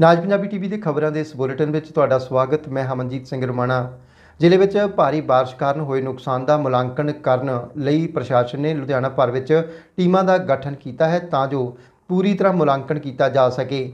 ਨਾਜ Punjabi TV ਦੇ ਖਬਰਾਂ ਦੇ ਇਸ ਬੁਲੇਟਿਨ ਵਿੱਚ ਤੁਹਾਡਾ ਸਵਾਗਤ। ਮੈਂ ਹਮਨਜੀਤ ਸਿੰਘ ਰਮਾਣਾ। ਜ਼ਿਲ੍ਹੇ ਵਿੱਚ ਭਾਰੀ ਬਾਰਿਸ਼ ਕਾਰਨ ਹੋਏ ਨੁਕਸਾਨ ਦਾ ਮੁਲਾਂਕਣ ਕਰਨ ਲਈ ਪ੍ਰਸ਼ਾਸਨ ਨੇ ਲੁਧਿਆਣਾ ਭਰ ਵਿੱਚ ਟੀਮਾਂ ਦਾ ਗਠਨ ਕੀਤਾ ਹੈ ਤਾਂ ਜੋ ਪੂਰੀ ਤਰ੍ਹਾਂ ਮੁਲਾਂਕਣ ਕੀਤਾ ਜਾ ਸਕੇ।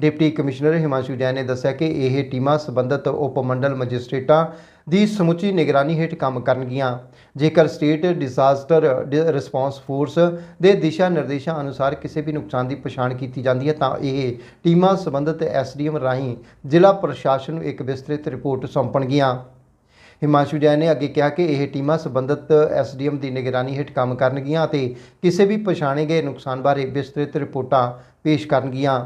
ਡਿਪਟੀ ਕਮਿਸ਼ਨਰ ਹਿਮਾਂਸ਼ੂ ਜੈਨ ਨੇ ਦੱਸਿਆ ਕਿ ਇਹ ਟੀਮਾਂ ਸਬੰਧਤ ਉਪ ਮੰਡਲ ਮੈਜਿਸਟ੍ਰੇਟਾਂ ਦੀ ਸਮੁੱਚੀ ਨਿਗਰਾਨੀ ਹੇਠ ਕੰਮ ਕਰਨਗੀਆਂ। ਜੇਕਰ ਸਟੇਟ ਡਿਜ਼ਾਸਟਰ ਡ- ਰਿਸਪਾਂਸ ਫੋਰਸ ਦੇ ਦਿਸ਼ਾ ਨਿਰਦੇਸ਼ਾਂ ਅਨੁਸਾਰ ਕਿਸੇ ਵੀ ਨੁਕਸਾਨ ਦੀ ਪਛਾਣ ਕੀਤੀ ਜਾਂਦੀ ਹੈ, ਤਾਂ ਇਹ ਟੀਮਾਂ ਸੰਬੰਧਿਤ ਐਸਡੀਐਮ ਰਾਹੀਂ ਜ਼ਿਲ੍ਹਾ ਪ੍ਰਸ਼ਾਸਨ ਨੂੰ ਇੱਕ ਵਿਸਤ੍ਰਿਤ ਰਿਪੋਰਟ ਸੌਂਪਣਗੀਆਂ। ਹਿਮਾਂਸ਼ੂ ਜੈਨ ਨੇ ਅੱਗੇ ਕਿਹਾ ਕਿ ਇਹ ਟੀਮਾਂ ਸੰਬੰਧਿਤ ਐਸਡੀਐਮ ਦੀ ਨਿਗਰਾਨੀ ਹੇਠ ਕੰਮ ਕਰਨਗੀਆਂ ਅਤੇ ਕਿਸੇ ਵੀ ਪਛਾਣੇ ਗਏ ਨੁਕਸਾਨ ਬਾਰੇ ਵਿਸਤ੍ਰਿਤ ਰਿਪੋਰਟਾਂ ਪੇਸ਼ ਕਰਨਗੀਆਂ।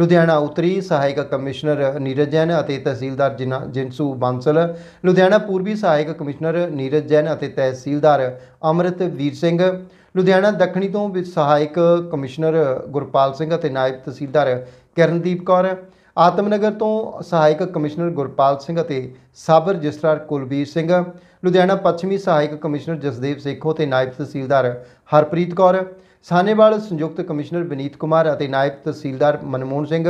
ਲੁਧਿਆਣਾ ਉੱਤਰੀ, ਸਹਾਇਕ ਕਮਿਸ਼ਨਰ ਨੀਰਜ ਜੈਨ ਅਤੇ ਤਹਿਸੀਲਦਾਰ ਜਿਨਾ- ਜਿੰਸੂ ਬਾਂਸਲ। ਲੁਧਿਆਣਾ ਪੂਰਬੀ ਸਹਾਇਕ ਕਮਿਸ਼ਨਰ ਨੀਰਜ ਜੈਨ ਅਤੇ ਤਹਿਸੀਲਦਾਰ ਅਮਰਿਤ ਵੀਰ ਸਿੰਘ। ਲੁਧਿਆਣਾ ਦੱਖਣੀ ਤੋਂ ਸਹਾਇਕ ਕਮਿਸ਼ਨਰ ਗੁਰਪਾਲ ਸਿੰਘ ਅਤੇ ਨਾਇਬ ਤਹਿਸੀਲਦਾਰ ਕਿਰਨਦੀਪ ਕੌਰ। ਆਤਮਨਗਰ ਤੋਂ ਸਹਾਇਕ ਕਮਿਸ਼ਨਰ ਗੁਰਪਾਲ ਸਿੰਘ ਅਤੇ ਸਬ ਰਜਿਸਟਰਾਰ ਕੁਲਬੀਰ ਸਿੰਘ। ਲੁਧਿਆਣਾ ਪੱਛਮੀ ਸਹਾਇਕ ਕਮਿਸ਼ਨਰ ਜਸਦੇਵ ਸੇਖੋ ਤੇ ਨਾਇਬ ਤਹਿਸੀਲਦਾਰ ਹਰਪ੍ਰੀਤ ਕੌਰ। ਸਾਨੇਵਾਲ ਸੰਯੁਕਤ ਕਮਿਸ਼ਨਰ ਵਿਨੀਤ ਕੁਮਾਰ ਅਤੇ ਨਾਇਬ ਤਹਿਸੀਲਦਾਰ ਮਨਮੋਹਨ ਸਿੰਘ,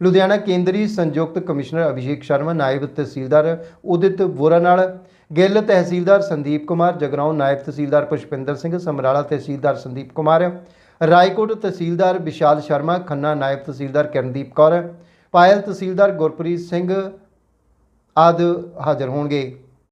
ਲੁਧਿਆਣਾ ਕੇਂਦਰੀ ਸੰਯੁਕਤ ਕਮਿਸ਼ਨਰ ਅਭਿਸ਼ੇਕ ਸ਼ਰਮਾ, ਨਾਇਬ ਤਹਿਸੀਲਦਾਰ ਉਦਿਤ ਵੋਰਾ ਨਾਲ, ਗਿੱਲ ਤਹਿਸੀਲਦਾਰ ਸੰਦੀਪ ਕੁਮਾਰ, ਜਗਰਾਉਂ ਨਾਇਬ ਤਹਿਸੀਲਦਾਰ ਪੁਸ਼ਪਿੰਦਰ ਸਿੰਘ, ਸਮਰਾਲਾ ਤਹਿਸੀਲਦਾਰ ਸੰਦੀਪ ਕੁਮਾਰ, ਰਾਏਕੋਟ ਤਹਿਸੀਲਦਾਰ ਵਿਸ਼ਾਲ ਸ਼ਰਮਾ, ਖੰਨਾ ਨਾਇਬ ਤਹਿਸੀਲਦਾਰ ਕਿਰਨਦੀਪ ਕੌਰ, ਪਾਇਲ ਤਹਿਸੀਲਦਾਰ ਗੁਰਪ੍ਰੀਤ ਸਿੰਘ ਆਦਿ ਹਾਜ਼ਰ ਹੋਣਗੇ।